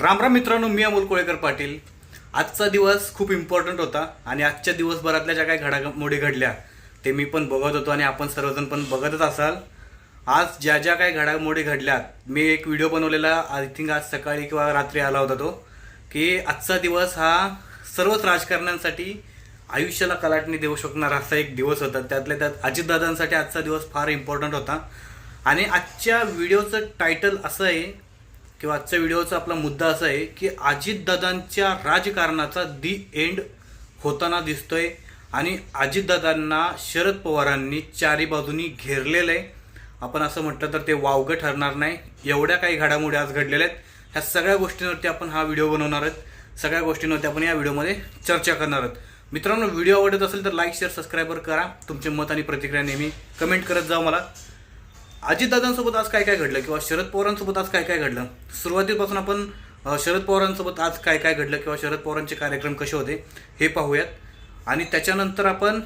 राम राम मित्रांनो मी अमोल कोळेकर पाटील. आजचा दिवस खूप इम्पॉर्टंट होता आणि आजच्या दिवसभरातल्या ज्या काही घडामोडी घडल्या ते मी पण बघत होतो आणि आपण सर्वजण पण बघतच असाल. आज ज्या ज्या काही घडामोडी घडल्यात मी एक व्हिडिओ बनवलेला आय थिंक आज सकाळी किंवा रात्री आला होता तो की आजचा दिवस हा सर्वच राजकारण्यांसाठी आयुष्याला कलाटणी देऊ शकणारा असा एक दिवस होता. त्यातल्या त्यात अजितदादांसाठी आजचा दिवस फार इम्पॉर्टंट होता. आणि आजच्या व्हिडिओचं टायटल असं आहे किंवा आजच्या व्हिडिओचा आपला मुद्दा असा आहे की अजितदादांच्या राजकारणाचा दी एंड होताना दिसतोय आणि अजितदादांना शरद पवारांनी चारी बाजूनी घेरलेलं आहे. आपण असं म्हटलं तर ते वावगं ठरणार नाही. एवढ्या काही घडामोडी आज घडलेल्या आहेत. ह्या सगळ्या गोष्टींवरती आपण हा व्हिडिओ बनवणार आहोत. सगळ्या गोष्टींवरती आपण या व्हिडिओमध्ये चर्चा करणार आहोत. मित्रांनो व्हिडिओ आवडत असेल तर लाईक शेअर सबस्क्राईबर करा. तुमचे मत आणि प्रतिक्रिया नेहमी कमेंट करत जाऊ मला. अजितदादांसोबत आज काय काय घडलं किंवा शरद पवारांसोबत आज काय काय घडलं? सुरुवातीपासून आपण शरद पवारांसोबत आज काय काय घडलं किंवा शरद पवारांचे कार्यक्रम कसे होते हे पाहूयात. आणि त्याच्यानंतर आपण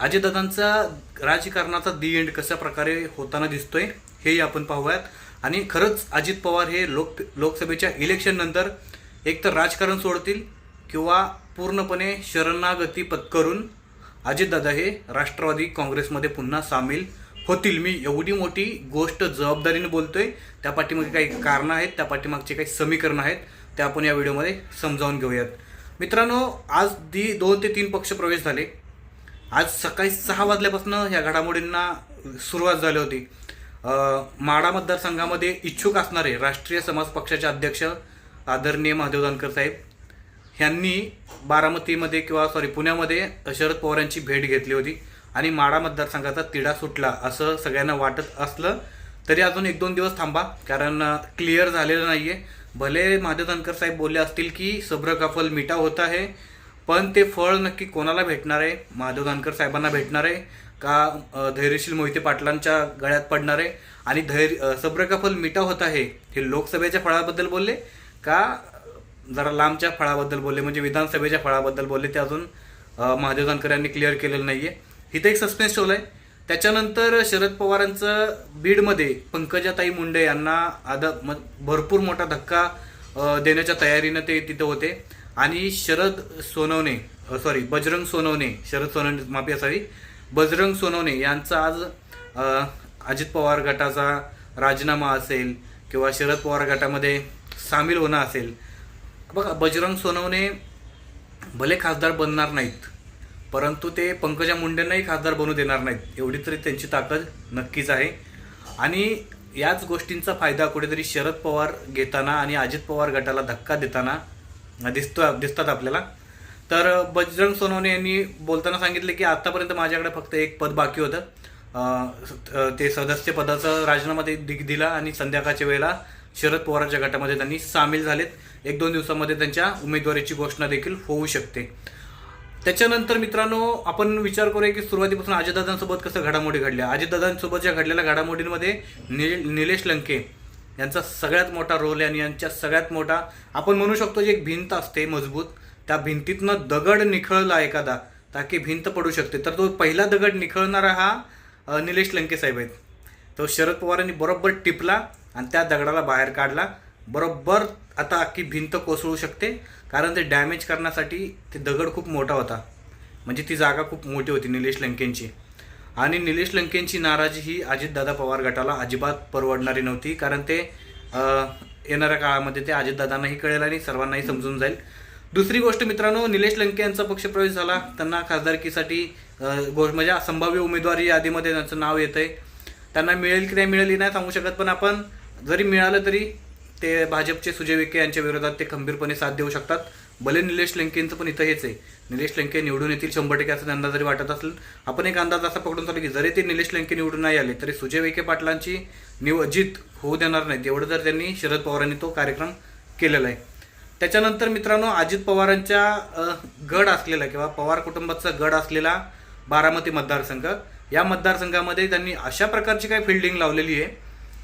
अजितदादांचा राजकारणाचा दी एंड कशा प्रकारे होताना दिसतोय हेही आपण पाहूयात. आणि खरंच अजित पवार हे लोक लोकसभेच्या इलेक्शननंतर एकतर एक तर राजकारण सोडतील किंवा पूर्णपणे शरणागती पत्करून अजितदादा हे राष्ट्रवादी काँग्रेसमध्ये पुन्हा सामील होतील. मी एवढी मोठी गोष्ट जबाबदारीने बोलतोय. त्या पाठीमागे काही कारणं आहेत त्या पाठीमागचे काही समीकरणं आहेत ते आपण या व्हिडिओमध्ये समजावून घेऊयात. मित्रांनो आज दी दोन ते तीन पक्ष प्रवेश झाले. आज सकाळी सहा वाजल्यापासून ह्या घडामोडींना सुरुवात झाली होती. माडा मतदारसंघामध्ये इच्छुक असणारे राष्ट्रीय समाज पक्षाचे अध्यक्ष आदरणीय महादेव जानकर साहेब ह्यांनी बारामतीमध्ये किंवा सॉरी पुण्यामध्ये शरद पवारांची भेट घेतली होती. आणि माडा मतदारसंघाचा तिढा सुटला असं सगळ्यांना वाटत असलं तरी अजून एक दोन दिवस थांबा कारण क्लिअर झालेलं नाही आहे भले महादेव धनकर साहेब बोलले असतील की सब्र का फल मिठा होता आहे पण ते फळ नक्की कोणाला भेटणार आहे? महादेव धनकर साहेबांना भेटणार आहे? का धैर्यशील मोहिते पाटलांच्या गळ्यात पडणार आहे? आणि धैर्य सब्र का फल मिठा होत आहे हे लोकसभेच्या फळाबद्दल बोलले? का जरा लांबच्या फळाबद्दल बोलले म्हणजे विधानसभेच्या फळाबद्दल बोलले ते अजून महादेव जानकर यांनी क्लिअर केलेलं नाही आहे इथं एक सस्पेन्स ठेवलाय. त्याच्यानंतर शरद पवारांचं बीडमध्ये पंकजाताई मुंडे यांना आदा म- भरपूर मोठा धक्का देण्याच्या तयारीनं ते तिथं होते. आणि शरद सोनवणे सॉरी बजरंग सोनवणे शरद सोनवणे माफी असावी. बजरंग सोनवणे यांचा आज अजित पवार गटाचा राजीनामा असेल किंवा शरद पवार गटामध्ये सामील होणं असेल बघा बजरंग सोनवणे भले खासदार बनणार नाहीत परंतु ते पंकजा मुंडेंनाही खासदार बनू देणार नाहीत एवढी तरी त्यांची ताकद नक्कीच आहे. आणि याच गोष्टींचा फायदा कुठेतरी शरद पवार घेताना आणि अजित पवार गटाला धक्का देताना दिसतो दिसतात आपल्याला. तर बजरंग सोनवणे यांनी बोलताना सांगितले की आतापर्यंत माझ्याकडे फक्त एक पद बाकी होतं. ते सदस्य पदाचा राजीनामा दि- दिला आणि संध्याकाळच्या वेळेला शरद पवारांच्या गटामध्ये त्यांनी सामील झालेत. एक दोन दिवसामध्ये त्यांच्या उमेदवारीची घोषणा देखील होऊ शकते. त्याच्यानंतर मित्रांनो आपण विचार करूया की सुरुवातीपासून अजितदादांसोबत कसं घडामोडी घडल्या? अजितदादांसोबत ज्या घडलेल्या घडामोडींमध्ये नि निलेश लंके यांचा सगळ्यात मोठा रोल आहे आणि यांच्या सगळ्यात मोठा आपण म्हणू शकतो जी एक भिंत असते मजबूत त्या भिंतीतनं दगड निखळला एखादा ताकी भिंत पडू शकते. तर तो पहिला दगड निखळणारा हा निलेश लंके साहेब आहेत. तो शरद पवारांनी बरोबर टिपला आणि त्या दगडाला बाहेर काढला. बरोबर आता अख्खी भिंत कोसळू शकते. कारण ते डॅमेज करण्यासाठी ते दगड खूप मोठा होता. म्हणजे ती जागा खूप मोठी होती निलेश लंकेंची. आणि निलेश लंकेंची नाराजी ही अजितदादा पवार गटाला अजिबात परवडणारी नव्हती. कारण ते येणाऱ्या काळामध्ये ते अजितदादांनाही कळेल आणि सर्वांनाही समजून जाईल. दुसरी गोष्ट मित्रांनो निलेश लंके यांचा पक्षप्रवेश झाला. त्यांना खासदारकीसाठी म्हणजे संभाव्य उमेदवारी यादीमध्ये त्यांचं नाव येतं आहे त्यांना मिळेल की नाही मिळेल नाही सांगू शकत पण आपण जरी मिळालं तरी ते भाजपचे सुजय विखे यांच्या विरोधात ते खंबीरपणे साथ देऊ शकतात. भले निलेश लंकेंचं पण इथं हेच आहे. निलेश लंके निवडून येतील शंभर टक्के असं त्यांना जरी वाटत असेल आपण एक अंदाज असा पकडून चालू की जरी ते निलेश लंके निवडून नाही आले तरी सुजय विखे पाटलांची निव जीत होऊ देणार नाही एवढं जर त्यांनी शरद पवारांनी तो कार्यक्रम केलेला आहे. त्याच्यानंतर मित्रांनो अजित पवारांच्या गड असलेला किंवा पवार कुटुंबाचा गड असलेला बारामती मतदारसंघ. या मतदारसंघामध्ये त्यांनी अशा प्रकारची काही फिल्डिंग लावलेली आहे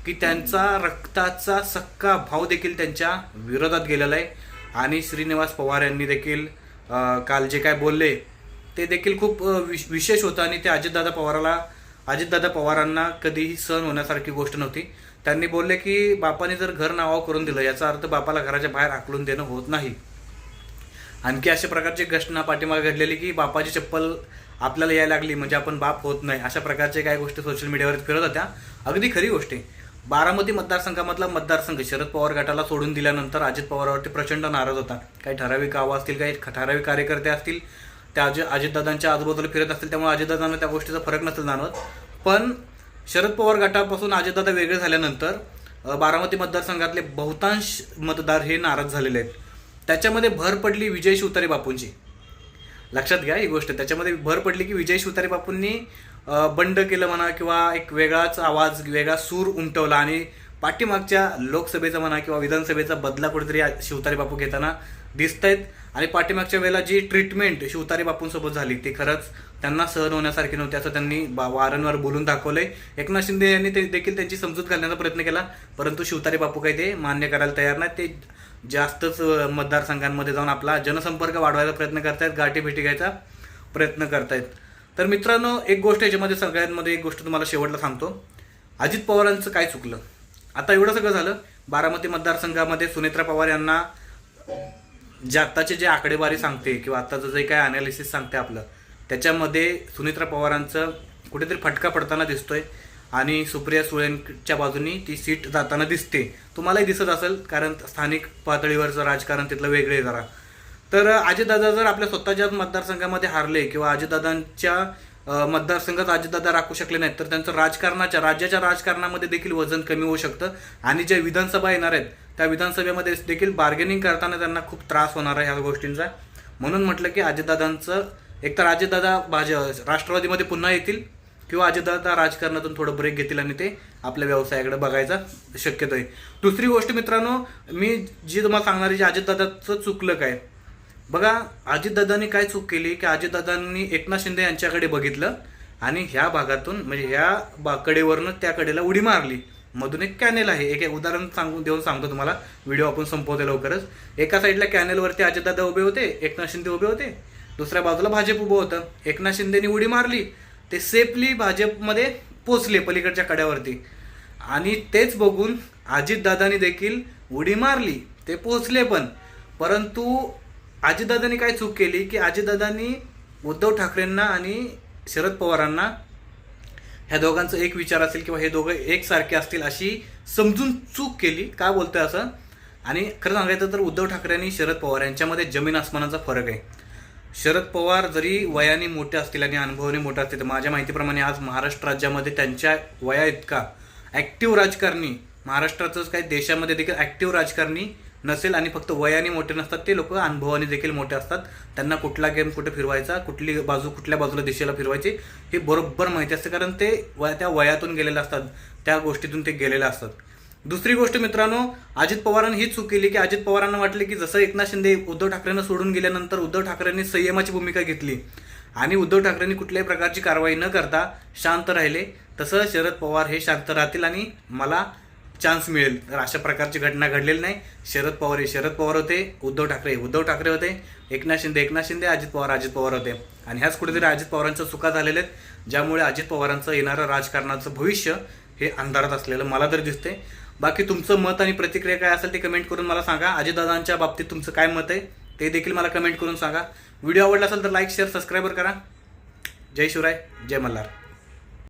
की त्यांचा रक्ताचा सक्का भाव देखील त्यांच्या विरोधात गेलेला आहे. आणि श्रीनिवास पवार यांनी देखील काल जे काय बोलले ते देखील खूप विश- विशेष होतं आणि ते अजितदादा पवाराला अजितदादा पवारांना कधीही सहन होण्यासारखी गोष्ट नव्हती. त्यांनी बोलले की बापाने जर घर नावावर करून दिलं याचा अर्थ बापाला घराच्या बाहेर आकलून देणं होत नाही. आणखी अशा प्रकारची घटना पाठीमागे घडलेली की बापाची चप्पल आपल्याला यायला लागली म्हणजे आपण बाप होत नाही अशा प्रकारचे काही गोष्टी सोशल मीडियावर फिरत होत्या. अगदी खरी गोष्ट आहे. बारामती मतदारसंघामधला मतदारसंघ शरद पवार गटाला सोडून दिल्यानंतर अजित पवारावरती प्रचंड नाराज होता. काही ठराविक गावं असतील काही ठराविक कार्यकर्ते असतील त्या अजित अजितदादांच्या आजूबाजूला फिरत असतील त्यामुळे अजितदादांना त्या गोष्टीचा फरक नसेल जाणवत. पण शरद पवार गटापासून अजितदादा वेगळे झाल्यानंतर बारामती मतदारसंघातले बहुतांश मतदार हे नाराज झालेले आहेत. त्याच्यामध्ये भर पडली विजय शिवतारे बापूंची. लक्षात घ्या ही गोष्ट. त्याच्यामध्ये भर पडली की विजय शिवतारे बापूंनी बंड केलं म्हणा किंवा एक वेगळाच आवाज वेगळा सूर उमटवला आणि पाठीमागच्या लोकसभेचा म्हणा किंवा विधानसभेचा बदला कुठेतरी शिवतारे बापू घेताना दिसत आहेत आणि पाठीमागच्या वेळेला जी ट्रीटमेंट शिवतारे बापूंसोबत झाली ती खरंच त्यांना सहन होण्यासारखी नव्हती असं त्यांनी बा- वारंवार बोलून दाखवलंय. एकनाथ शिंदे यांनी ते देखील त्यांची समजूत घालण्याचा प्रयत्न केला परंतु शिवतारे बापू काही ते मान्य करायला तयार नाही ते जास्तच मतदारसंघांमध्ये जाऊन आपला जनसंपर्क वाढवायचा प्रयत्न करतायत गाठी भेटी घ्यायचा प्रयत्न करतायत. तर मित्रांनो एक गोष्ट याच्यामध्ये सगळ्यांमध्ये एक गोष्ट तुम्हाला शेवटला सांगतो. अजित पवारांचं काय चुकलं? आता एवढं सगळं झालं बारामती मतदारसंघामध्ये सुनेत्रा पवार यांना जे आत्ताचे जे आकडेवारी सांगते किंवा आत्ताचं जे काय अनालिसिस सांगते आपलं त्याच्यामध्ये सुनेत्रा पवारांचं कुठेतरी फटका पडताना दिसतोय. आणि सुप्रिया सुळेंच्या बाजूनी ती सीट जाताना दिसते. तुम्हालाही दिसत असेल कारण स्थानिक पातळीवरचं राजकारण तिथलं वेगळे जरा. तर अजितदादा जर आपल्या स्वतःच्या मतदारसंघामध्ये हारले किंवा अजितदादांच्या मतदारसंघात अजितदादा राखू शकले नाहीत तर त्यांचं राजकारणाच्या राज्याच्या राजकारणामध्ये देखील वजन कमी होऊ शकतं आणि ज्या विधानसभा येणार आहेत त्या विधानसभेमध्ये देखील बार्गेनिंग करताना त्यांना खूप त्रास होणार आहे ह्या गोष्टींचा. म्हणून म्हटलं की अजितदादांचं एकतर अजितदादा भाज राष्ट्रवादीमध्ये पुन्हा येतील किंवा अजितदादा राजकारणातून थोडं ब्रेक घेतील आणि ते आपल्या व्यवसायाकडे बघायचा शक्यतो आहे दुसरी गोष्ट मित्रांनो मी जी तुम्हाला सांगणार आहे अजितदादाचं चुकलं काय? बघा अजितदादांनी काय चूक केली? की अजितदादांनी एकनाथ शिंदे यांच्याकडे बघितलं आणि ह्या भागातून म्हणजे ह्या बा कडेवरनं त्या कडेला उडी मारली. मधून एक कॅनेल आहे. एक एक उदाहरण सांगून देऊन सांगतो तुम्हाला. व्हिडिओ आपण संपवते लवकरच. एका साईडला कॅनेलवरती अजितदादा उभे होते एकनाथ शिंदे उभे होते. दुसऱ्या बाजूला भाजप उभं होतं. एकनाथ शिंदेनी उडी मारली. ते सेफली भाजपमध्ये पोचले पलीकडच्या कड्यावरती. आणि तेच बघून अजितदादांनी देखील उडी मारली. ते पोचले पण. परंतु अजितदादांनी काय चूक केली की अजितदादांनी उद्धव ठाकरेंना आणि शरद पवारांना ह्या दोघांचं एक विचार असेल किंवा हे दोघं एकसारखे असतील अशी समजून चूक केली. का बोलतोय असं? आणि खरं सांगायचं तर उद्धव ठाकरे आणि शरद पवार यांच्यामध्ये जमीन आसमानाचा फरक आहे. शरद पवार जरी वयाने मोठे असतील आणि अनुभवाने मोठे असतील तर माझ्या माहितीप्रमाणे आज महाराष्ट्र राज्यामध्ये त्यांच्या वया इतका ॲक्टिव्ह राजकारणी महाराष्ट्राचंच काही देशामध्ये देखील ॲक्टिव्ह राजकारणी नसेल आणि फक्त वयाने मोठे नसतात ते लोक अनुभवाने देखील मोठे असतात. त्यांना कुठला गेम कुठे फिरवायचा कुठली बाजू कुठल्या बाजूला दिशेला फिरवायची हे बरोबर माहिती असते. कारण ते वया त्या वयातून गेलेले असतात त्या गोष्टीतून ते गेलेले असतात. दुसरी गोष्ट मित्रांनो अजित पवारांनी ही चूक केली की अजित पवारांना वाटले की जसं एकनाथ शिंदे उद्धव ठाकरेंना सोडून गेल्यानंतर उद्धव ठाकरेंनी संयमाची भूमिका घेतली. आणि उद्धव ठाकरेंनी कुठल्याही प्रकारची कारवाई न करता शांत राहिले. तसं शरद पवार हे शांत राहतील आणि मला चान्स मिळेल. तर अशा प्रकारची घटना घडलेली नाही. शरद पवार हे शरद पवार होते उद्धव ठाकरे उद्धव ठाकरे होते एकनाथ शिंदे एकनाथ शिंदे अजित पवार अजित पवार होते. आणि ह्याच कुठेतरी अजित पवारांच्या चुका झालेल्या आहेत ज्यामुळे अजित पवारांचं येणारं राजकारणाचं भविष्य हे अंधारात असलेलं मला तर दिसते बाकी तुमचं मत आणि प्रतिक्रिया काय असेल ते कमेंट करून मला सांगा. अजितदादांच्या बाबतीत तुमचं काय मत आहे ते देखील मला कमेंट करून सांगा. व्हिडिओ आवडला असेल तर लाईक शेअर सबस्क्राईबर करा. जय शिवराय जय मल्हार.